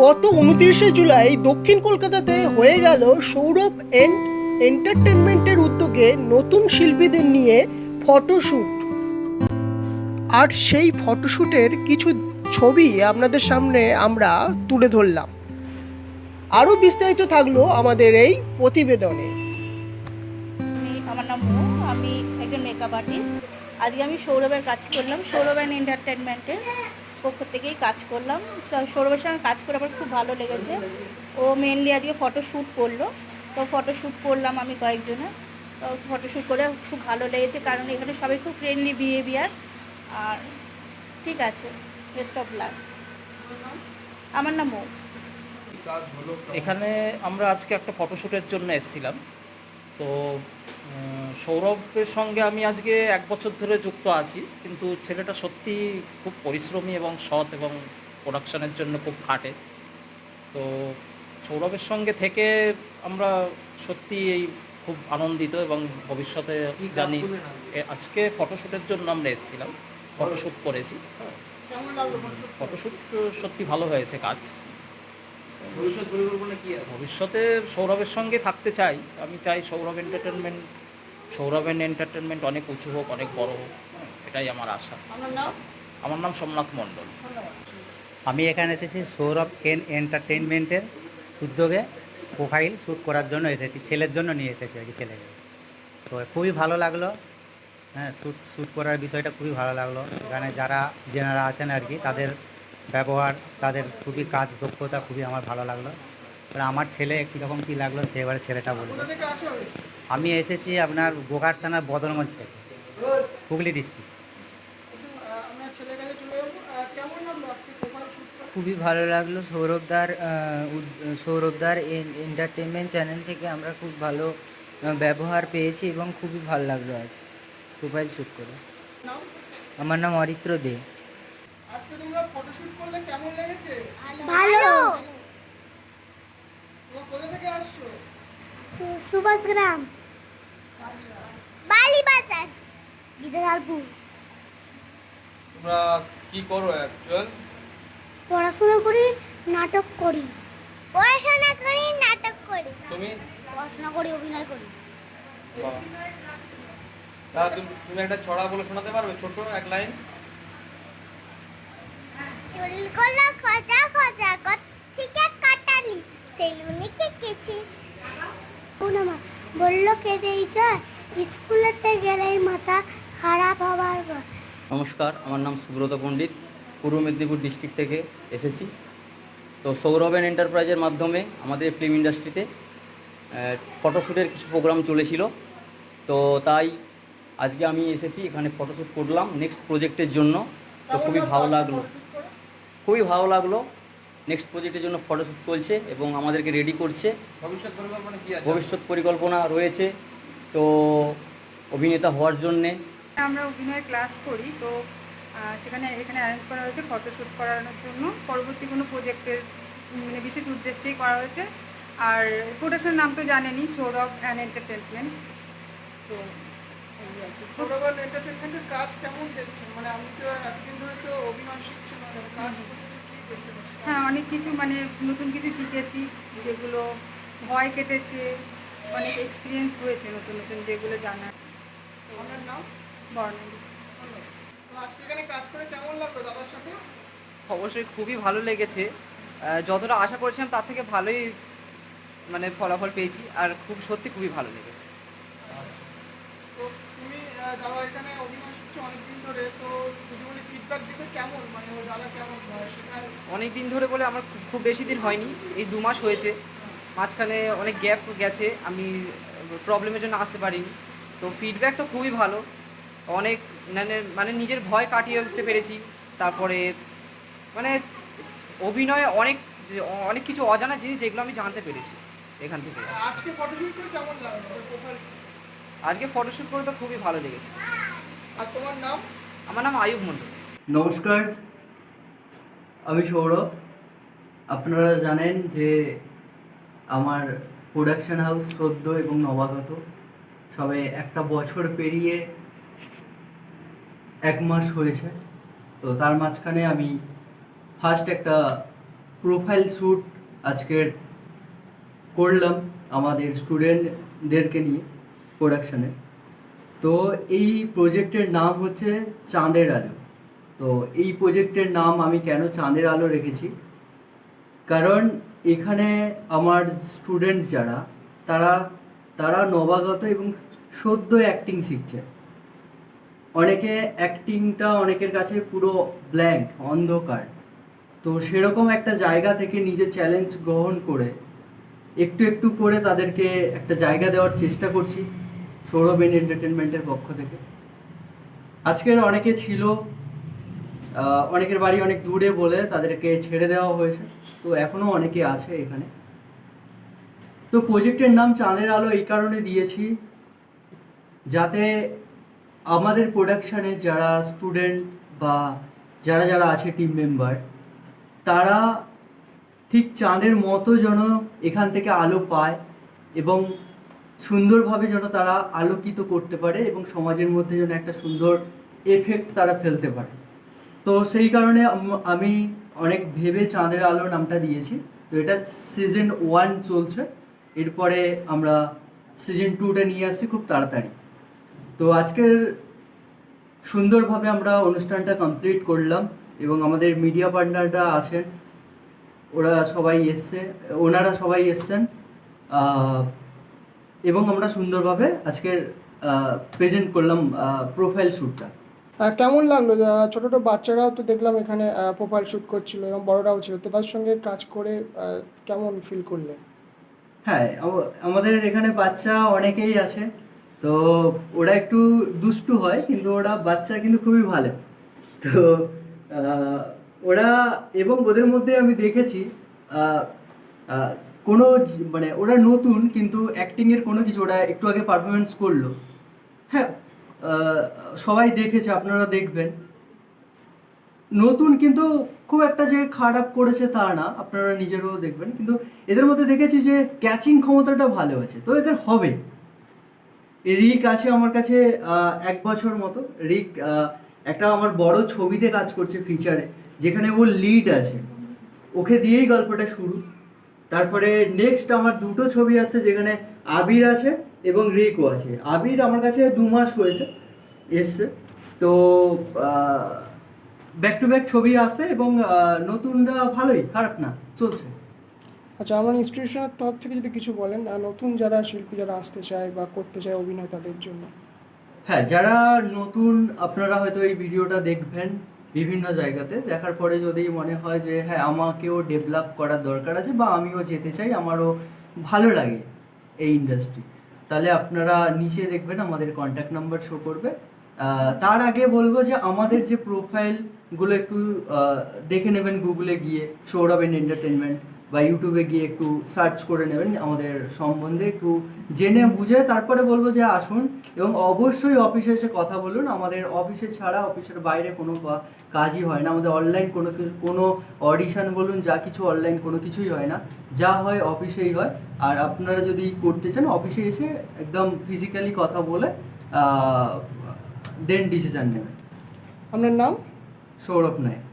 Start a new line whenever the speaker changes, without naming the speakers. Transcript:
গত উনত্রিশে জুলাই দক্ষিণ কলকাতাতে হয়ে গেল সৌরভ এন্ড এন্টারটেনমেন্টের উদ্যোগে নতুন শিল্পীদের নিয়ে ফটোশ্যুট আর সেই ফটোশ্যুটের কিছু ছবি আপনাদের সামনে আমরা তুলে ধরলাম। আরও বিস্তারিত থাকল আমাদের এই প্রতিবেদনে।
আমার নাম আমি একজন মেকআপ আর্টিস্ট আজকে আমি সৌরভের কাজ করলাম, সৌরভ অ্যান্ড এন্টারটেনমেন্টের পক্ষ থেকেই কাজ করলাম। সৌরভের সঙ্গে কাজ করে আমার খুব ভালো লেগেছে। ও মেনলি আজকে ফটোশ্যুট করল। তো ফটোশ্যুট করলাম আমি কয়েকজনে। তো ফটোশ্যুট করে খুব ভালো লেগেছে কারণ এখানে সবাই খুব ফ্রেন্ডলি বিহেভিয়ার আর ঠিক আছে বেস্ট অফ লাক আমার নাম মৌ।
এখানে আমরা আজকে একটা ফটোশ্যুটের জন্য এসেছিলাম। তো সৌরভের সঙ্গে আমি আজকে এক বছর ধরে যুক্ত আছি কিন্তু ছেলেটা সত্যি খুব পরিশ্রমী এবং সৎ এবং প্রোডাকশানের জন্য খুব খাটে। তো সৌরভের সঙ্গে থেকে আমরা সত্যি এই খুব আনন্দিত এবং ভবিষ্যতে জানি আজকে? ফটোশ্যুটের জন্য আমরা এসেছিলাম ফটোশ্যুট করেছি। ফটোশ্যুট সত্যি ভালো হয়েছে কাজ।
ভবিষ্যৎ পরিকল্পনা কি আছে?
ভবিষ্যতে সৌরভের সঙ্গে থাকতে চাই। আমি চাই সৌরভ এন্টারটেনমেন্ট সৌরভ এন্টারটেনমেন্ট অনেক উঁচু হোক অনেক বড় হোক এটাই আমার আশা। আমার নাম সোমনাথ মণ্ডল।
আমি এখানে এসেছি সৌরভ এন এন্টারটেনমেন্টের উদ্যোগে প্রোফাইল শ্যুট করার জন্য এসেছি ছেলের জন্য নিয়ে এসেছি আর কি ছেলেকে। তো খুবই ভালো লাগল। হ্যাঁ শ্যুট শ্যুট করার বিষয়টা খুবই ভালো লাগল। এখানে যারা জেনারা আছেন আর কি তাদের ব্যবহার, তাদের খুবই কাজ, দক্ষতা খুবই আমার ভালো লাগল। এবার আমার ছেলে কীরকম কী লাগল, সে এবারে ছেলেটা বলবে। আমি এসেছি আপনার গোঘাট থানার বদলগঞ্জ থেকে, হুগলি ডিস্ট্রিক্ট।
খুবই ভালো লাগল। সৌরভদার সৌরভদার এন্টারটেনমেন্ট চ্যানেল থেকে আমরা খুব ভালো ব্যবহার পেয়েছি এবং খুবই ভালো লাগল আজ। প্রোফাইল শ্যুট করে আমার নাম অরিত্র দে।
আজকে তোমরা ফটোশ্যুট করলে কেমন লেগেছে?
ভালো।
তোমরা কোথা থেকে আসছো?
সু- সুভাষগ্রাম বালিবাজার। বিদ্যালপুর
তোমরা কি করো অ্যাকচুয়াল
পড়াশোনা করি নাটক করি। পড়াশোনা করি নাটক করি।
তুমি?
পড়াশোনা করি অভিনয় করি।
তা তুমি তুমি একটা ছড়া বলে শোনাতে পারবে ছোট এক লাইন?
চুলগুলো খোঁজা খোঁজা থেকে কাটালি সেলুনিকে কেছি পুনমা বলল কেঁদেই যায় স্কুলেতে গেলেই মাথা খারাপ হবার
নমস্কার আমার নাম সুব্রত পণ্ডিত পূর্ব মেদিনীপুর ডিস্ট্রিক্ট থেকে এসেছি। তো সৌরভ অ্যান্ড এন্টারপ্রাইজের মাধ্যমে আমাদের ফিল্ম ইন্ডাস্ট্রিতে ফটোশ্যুটের কিছু প্রোগ্রাম চলেছিল। তো তাই আজকে আমি এসেছি এখানে ফটোশ্যুট করলাম নেক্সট প্রজেক্টের জন্য। তো খুবই ভালো লাগল। খুবই ভালো লাগল। নেক্সট প্রজেক্টের জন্য ফটোশ্যুট চলছে এবং আমাদেরকে রেডি করছে।
ভবিষ্যৎ পরিকল্পনা কি আছে?
ভবিষ্যৎ পরিকল্পনা রয়েছে। তো অভিনেতা হওয়ার জন্যে
আমরা অভিনয় ক্লাস করি তো সেখানে এখানে অ্যারেঞ্জ করা হয়েছে ফটোশ্যুট করানোর জন্য। পরবর্তী কোনো প্রজেক্টের মানে বিশেষ উদ্দেশ্যেই করা হয়েছে। আর প্রোডাকশনের নাম তো জানেনই সৌরভ অ্যান্ড এন্টারটেনমেন্ট তো আর
এন্টারটেনমেন্টের কাজ কেমন দেখছেন? মানে আমি তো এতদিন ধরে তো অভিনয় শিখছি।
হ্যাঁ অনেক কিছু মানে নতুন কিছু শিখেছি যেগুলো ভয় কেটেছে অনেক এক্সপিরিয়েন্স হয়েছে নতুন নতুন যেগুলো জানার।
আপনার নাম?
বর্ণালী
আজকে এখানে কাজ করে কেমন লাগল দাদার সাথে?
অবশ্যই খুবই ভালো লেগেছে। যতটা আশা করেছিলাম তার থেকে ভালোই মানে ফলাফল পেয়েছি আর খুব সত্যি খুবই ভালো লেগেছে।
এখানে অভিনয় শিখছো অনেকদিন ধরে তো যদি বলি ফিডব্যাক দিতে কেমন? মানে ও দাদা কেমন? সেখানে
অনেক দিন ধরে বলে আমার খুব- খুব বেশি দিন হয়নি এই দু মাস হয়েছে। মাঝখানে অনেক গ্যাপ গেছে আমি প্রবলেমের জন্য আসতে পারিনি। তো ফিডব্যাক তো খুবই ভালো। অনেক মানে মানে নিজের ভয় কাটিয়ে উঠতে পেরেছি। তারপরে মানে অভিনয়ে অনেক অনেক কিছু অজানা জিনিস যেগুলো আমি জানতে পেরেছি এখান থেকে।
আজকে ফটোশুট করে কেমন লাগল? প্রোফাইল
আজকে ফটোশ্যুট করে তো খুবই ভালো লেগেছে।
আর তোমার নাম?
আমার নাম আয়ুব মণ্ডল।
নমস্কার আমি সৌরভ। আপনারা জানেন যে আমার প্রোডাকশন হাউস সদ্য এবং নবাগত সবে একটা বছর পেরিয়ে এক মাস হয়েছে। তো তার মাঝখানে আমি ফার্স্ট একটা প্রোফাইল শ্যুট আজকের করলাম আমাদের স্টুডেন্টদেরকে নিয়ে। প্রোডাকশানে তো এই প্রজেক্টের নাম হচ্ছে চাঁদের আলো। তো এই প্রজেক্টের নাম আমি কেন চাঁদের আলো রেখেছি? কারণ এখানে আমার স্টুডেন্ট যারা, তারা তারা নবাগত এবং সদ্য অ্যাক্টিং শিখছে। অনেকে অ্যাক্টিংটা অনেকের কাছে পুরো ব্ল্যাঙ্ক অন্ধকার। তো সেরকম একটা জায়গা থেকে নিজে চ্যালেঞ্জ গ্রহণ করে, একটু একটু করে তাদেরকে একটা জায়গা দেওয়ার চেষ্টা করছি। সৌরভেন এন্টারটেনমেন্টের পক্ষ থেকে। আজকের অনেকে ছিল অনেকের বাড়ি অনেক দূরে বলে তাদেরকে ছেড়ে দেওয়া হয়েছে, তো এখনও অনেকে আছে এখানে। তো প্রজেক্টের নাম চাঁদের আলো এই কারণে দিয়েছি যাতে আমাদের প্রোডাকশানে যারা স্টুডেন্ট বা যারা যারা আছে টিম মেম্বার তারা ঠিক চাঁদের মতো যেন এখান থেকে আলো পায় এবং সুন্দরভাবে যেন তারা আলোকিত করতে পারে এবং সমাজের মধ্যে যেন একটা সুন্দর এফেক্ট তারা ফেলতে পারে। তো সেই কারণে আমি অনেক ভেবে চাঁদের আলো নামটা দিয়েছি। তো এটা সিজন ওয়ান চলছে। এরপরে আমরা সিজন টুটা নিয়ে আসছি খুব তাড়াতাড়ি। তো আজকের সুন্দরভাবে আমরা অনুষ্ঠানটা কমপ্লিট করলাম এবং আমাদের মিডিয়া পার্টনাররা আছেন। ওরা সবাই এসছে, ওনারা সবাই এসছেন। এবং আমরা সুন্দরভাবে আজকের প্রেজেন্ট করলাম প্রোফাইল শ্যুটটা
কেমন লাগল? ছোট ছোট বাচ্চারাও তো দেখলাম এখানে প্রোফাইল শ্যুট করছিল এবং বড়রাও ছিল। তো তার সঙ্গে কাজ করে কেমন ফিল করলেন
হ্যাঁ আমাদের এখানে বাচ্চা অনেকেই আছে। তো ওরা একটু দুষ্টু হয় কিন্তু ওরা বাচ্চা কিন্তু খুবই ভালো। তো ওরা এবং ওদের মধ্যে আমি দেখেছি কোনো মানে ওরা নতুন, কিন্তু অ্যাক্টিংয়ের কোনো কিছু ওরা একটু আগে পারফরমেন্স করল। হ্যাঁ সবাই দেখেছে, আপনারা দেখবেন। নতুন কিন্তু খুব একটা যে খারাপ করেছে তা না, আপনারা নিজেরও দেখবেন। কিন্তু এদের মধ্যে দেখেছি যে ক্যাচিং ক্ষমতাটা ভালো আছে, তো এদের হবে। রিক আছে আমার কাছে এক বছর মতো। রিক একটা আমার বড় ছবিতে কাজ করছে ফিচারে যেখানে ও লিড আছে। ওকে দিয়েই গল্পটা শুরু। তারপরে নেক্সট আমার দুটো ছবি আসছে যেখানে আবির আছে এবং রিকও আছে। আবির আমার কাছে দু মাস হয়েছে এসছে। তো ব্যাক টু ব্যাক ছবি আসছে এবং নতুনটা ভালোই খারাপ না চলছে।
আচ্ছা আমার ইনস্টিটিউশনের তরফ থেকে যদি কিছু বলেন নতুন যারা শিল্পী যারা আসতে চায় বা করতে চায় অভিনয় তাদের জন্য।
হ্যাঁ যারা নতুন আপনারা হয়তো এই ভিডিওটা দেখবেন। বিভিন্ন জায়গাতে। দেখার পরে যদি মনে হয় যে হ্যাঁ আমাকেও ডেভেলপ করার দরকার আছে বা আমিও যেতে চাই, আমারও ভালো লাগে এই ইন্ডাস্ট্রি তাহলে আপনারা নিচে দেখবেন আমাদের কন্ট্যাক্ট নাম্বার শো করবে। তার আগে বলব যে, আমাদের যে প্রোফাইলগুলো একটু দেখে নেবেন গুগলে গিয়ে, সৌরভ এন্টারটেনমেন্ট বা ইউটিউবে গিয়ে একটু সার্চ করে নেবেন আমাদের সম্বন্ধে একটু জেনে বুঝে তারপরে বলব যে আসুন এবং অবশ্যই অফিসে এসে কথা বলুন। আমাদের অফিসে ছাড়া অফিসের বাইরে কোনো কাজই হয় না। আমাদের অনলাইন কোনো কোনো অডিশন বলুন যা কিছু অনলাইন কোনো কিছুই হয় না। যা হয় অফিসেই হয়। আর আপনারা যদি করতে চান অফিসে এসে একদম ফিজিক্যালি কথা বলে দেন ডিসিশন নেবেন।
আপনার নাম?
সৌরভ নায়ক।